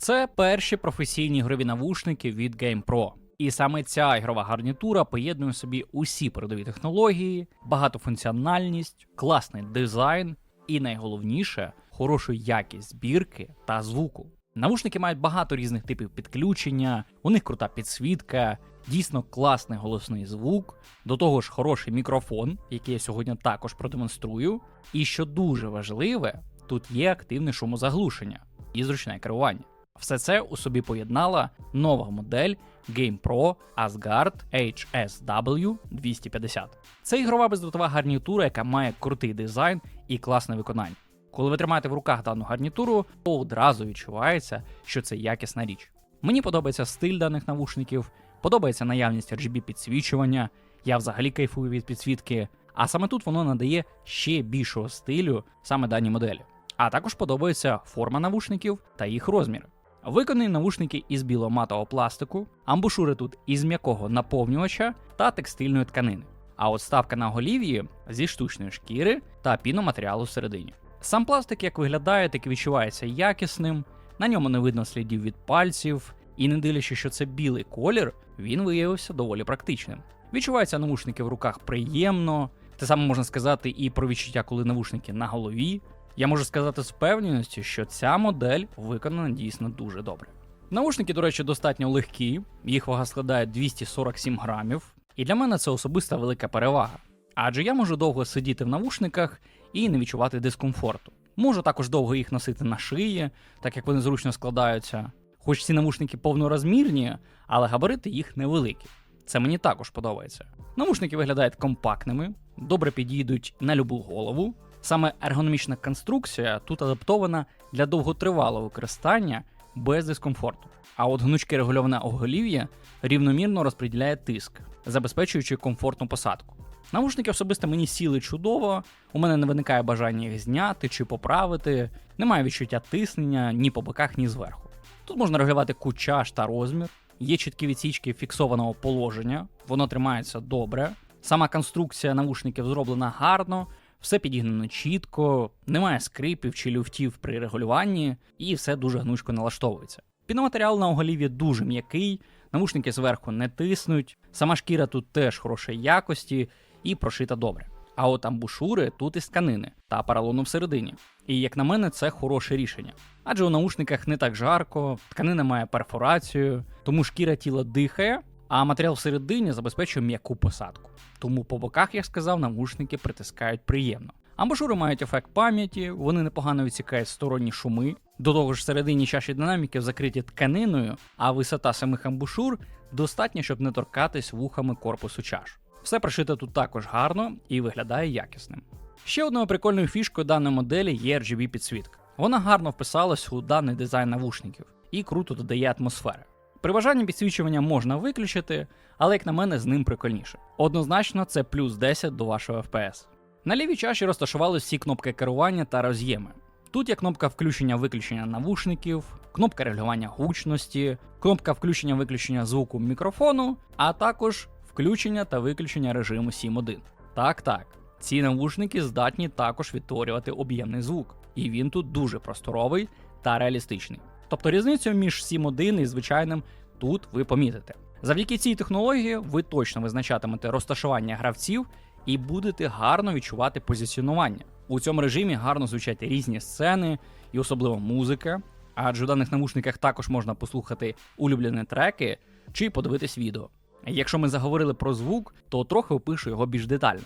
Це перші професійні ігрові навушники від GamePro. І саме ця ігрова гарнітура поєднує собі усі передові технології, багатофункціональність, класний дизайн і найголовніше хорошу якість збірки та звуку. Навушники мають багато різних типів підключення, у них крута підсвітка, дійсно класний голосний звук, до того ж хороший мікрофон, який я сьогодні також продемонструю. І що дуже важливе, тут є активне шумозаглушення і зручне керування. Все це у собі поєднала нова модель GamePro Asgard HSW 250. Це ігрова бездротова гарнітура, яка має крутий дизайн і класне виконання. Коли ви тримаєте в руках дану гарнітуру, то одразу відчувається, що це якісна річ. Мені подобається стиль даних навушників, подобається наявність RGB підсвічування. Я взагалі кайфую від підсвітки, а саме тут воно надає ще більшого стилю саме даній моделі. А також подобається форма навушників та їх розміри. Виконані навушники із біломатового пластику, амбушури тут із м'якого наповнювача та текстильної тканини. А от ставка на голів'ї зі штучної шкіри та піноматеріалу всередині. Сам пластик, як виглядає, так і відчувається якісним, на ньому не видно слідів від пальців, і не дивлячись, що це білий колір, він виявився доволі практичним. Відчуваються навушники в руках приємно. Те саме можна сказати і про відчуття, коли навушники на голові. Я можу сказати з впевненістю, що ця модель виконана дійсно дуже добре. Наушники, до речі, достатньо легкі, їх вага складає 247 грамів, і для мене це особиста велика перевага. Адже я можу довго сидіти в навушниках і не відчувати дискомфорту. Можу також довго їх носити на шиї, так як вони зручно складаються. Хоч ці навушники повнорозмірні, але габарити їх невеликі. Це мені також подобається. Навушники виглядають компактними, добре підійдуть на любу голову. Саме ергономічна конструкція тут адаптована для довготривалого використання без дискомфорту. А от гнучке регульоване оголів'я рівномірно розподіляє тиск, забезпечуючи комфортну посадку. Навушники особисто мені сіли чудово, у мене не виникає бажання їх зняти чи поправити, немає відчуття тиснення ні по боках, ні зверху. Тут можна регулювати кучаж та розмір, є чіткі відсічки фіксованого положення, воно тримається добре. Сама конструкція навушників зроблена гарно, все підігнано чітко, немає скрипів чи люфтів при регулюванні, і все дуже гнучко налаштовується. Піноматеріал на оголів'ї дуже м'який, навушники зверху не тиснуть, сама шкіра тут теж хорошої якості і прошита добре. А от амбушури тут із тканини та паралону всередині. І як на мене, це хороше рішення. Адже у наушниках не так жарко, тканина має перфорацію, тому шкіра тіла дихає, а матеріал всередині забезпечує м'яку посадку. Тому по боках, як сказав, навушники притискають приємно. Амбушури мають ефект пам'яті, вони непогано відсікають сторонні шуми. До того ж, всередині чаші динаміків закриті тканиною, а висота самих амбушур достатня, щоб не торкатись вухами корпусу чаш. Все пришите тут також гарно і виглядає якісним. Ще одною прикольною фішкою даної моделі є RGB підсвітка. Вона гарно вписалась у даний дизайн навушників і круто додає атмосфери. При бажанні підсвічування можна виключити, але як на мене, з ним прикольніше. Однозначно, це плюс 10 до вашого FPS. На лівій чаші розташували всі кнопки керування та роз'єми. Тут є кнопка включення-виключення навушників, кнопка регулювання гучності, кнопка включення-виключення звуку мікрофону, а також включення та виключення режиму 7.1. Так, так, ці навушники здатні також відтворювати об'ємний звук, і він тут дуже просторовий та реалістичний. Тобто різницю між 7.1 і звичайним тут ви помітите. Завдяки цій технології ви точно визначатимете розташування гравців і будете гарно відчувати позиціонування. У цьому режимі гарно звучать різні сцени і особливо музика, адже у даних навушниках також можна послухати улюблені треки чи подивитись відео. Якщо ми заговорили про звук, то трохи опишу його більш детально.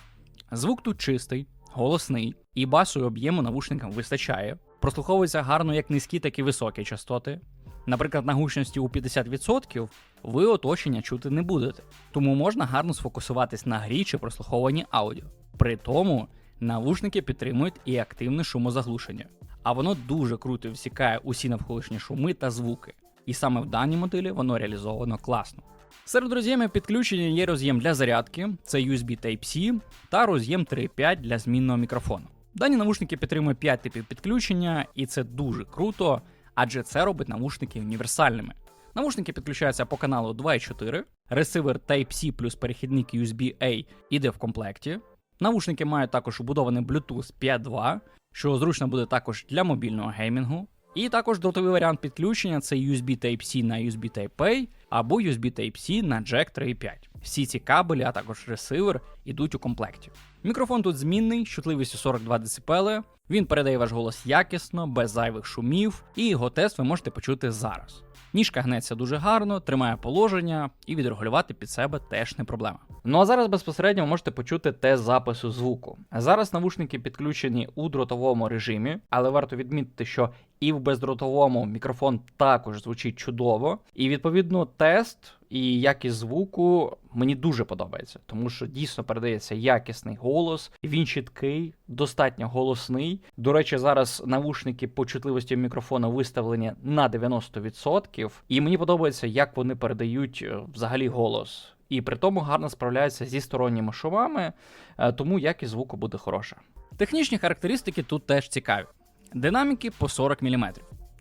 Звук тут чистий, голосний, і басу і об'єму навушникам вистачає. Прослуховується гарно як низькі, так і високі частоти. Наприклад, на гучності у 50% ви оточення чути не будете, тому можна гарно сфокусуватись на грі чи прослуховуванні аудіо. При тому навушники підтримують і активне шумозаглушення, а воно дуже круто всікає усі навколишні шуми та звуки. І саме в даній моделі воно реалізовано класно. Серед роз'ємів підключення є роз'єм для зарядки, це USB Type-C та роз'єм 3.5 для змінного мікрофону. Дані навушники підтримують 5 типів підключення, і це дуже круто, адже це робить навушники універсальними. Навушники підключаються по каналу 2.4, ресивер Type-C плюс перехідник USB-A іде в комплекті. Навушники мають також вбудований Bluetooth 5.2, що зручно буде також для мобільного геймінгу. І також дротовий варіант підключення це USB Type-C на USB Type-A або USB Type-C на Jack 3.5. Всі ці кабелі, а також ресивер, ідуть у комплекті. Мікрофон тут змінний, чутливістю 42 дБ. Він передає ваш голос якісно, без зайвих шумів, і його тест ви можете почути зараз. Ніжка гнеться дуже гарно, тримає положення, і відрегулювати під себе теж не проблема. Ну а зараз безпосередньо ви можете почути тест запису звуку. Зараз навушники підключені у дротовому режимі, але варто відмітити, що і в бездротовому мікрофон також звучить чудово. І відповідно тест і якість звуку мені дуже подобається, тому що дійсно передається якісний голос, він чіткий, достатньо голосний. До речі, зараз навушники по чутливості мікрофону виставлені на 90%, і мені подобається, як вони передають е, взагалі голос. І при тому гарно справляються зі сторонніми шумами, е, тому якість звуку буде хороша. Технічні характеристики тут теж цікаві. Динаміки по 40 мм.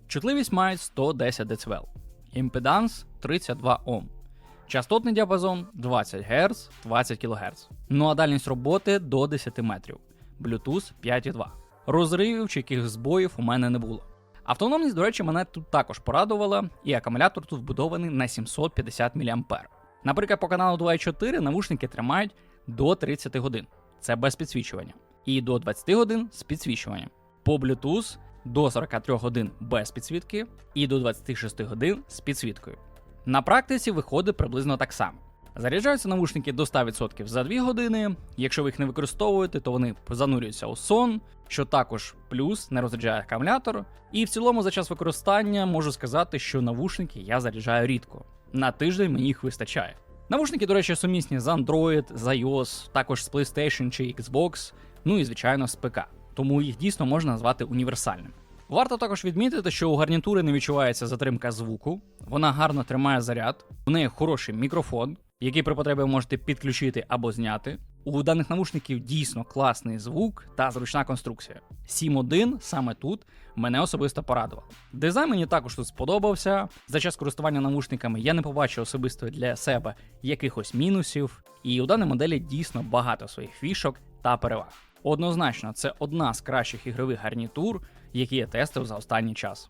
Чутливість мають 110 дБ. Імпеданс 32 Ом. Частотний діапазон 20 Гц, 20 кГц. Ну а дальність роботи до 10 метрів. Bluetooth 5.2. Розривів чи яких збоїв у мене не було. Автономність, до речі, мене тут також порадувала, і акумулятор тут вбудований на 750 мА. Наприклад, по каналу 2.4 навушники тримають до 30 годин. Це без підсвічування. І до 20 годин з підсвічуванням. По Bluetooth до 43 годин без підсвітки і до 26 годин з підсвіткою. На практиці виходить приблизно так само. Заряджаються навушники до 100% за 2 години. Якщо ви їх не використовуєте, то вони занурюються у сон, що також плюс не розряджає акумулятор. І в цілому за час використання можу сказати, що навушники я заряджаю рідко. На тиждень мені їх вистачає. Навушники, до речі, сумісні з Android, з iOS, також з PlayStation чи Xbox, ну і звичайно з ПК. Тому їх дійсно можна назвати універсальними. Варто також відмітити, що у гарнітури не відчувається затримка звуку, вона гарно тримає заряд, в неї хороший мікрофон, який при потребі можете підключити або зняти. У даних навушників дійсно класний звук та зручна конструкція. 7.1 саме тут мене особисто порадував. Дизайн мені також тут сподобався. За час користування навушниками я не побачив особисто для себе якихось мінусів, і у даній моделі дійсно багато своїх фішок та переваг. Однозначно, це одна з кращих ігрових гарнітур, які я тестив за останній час.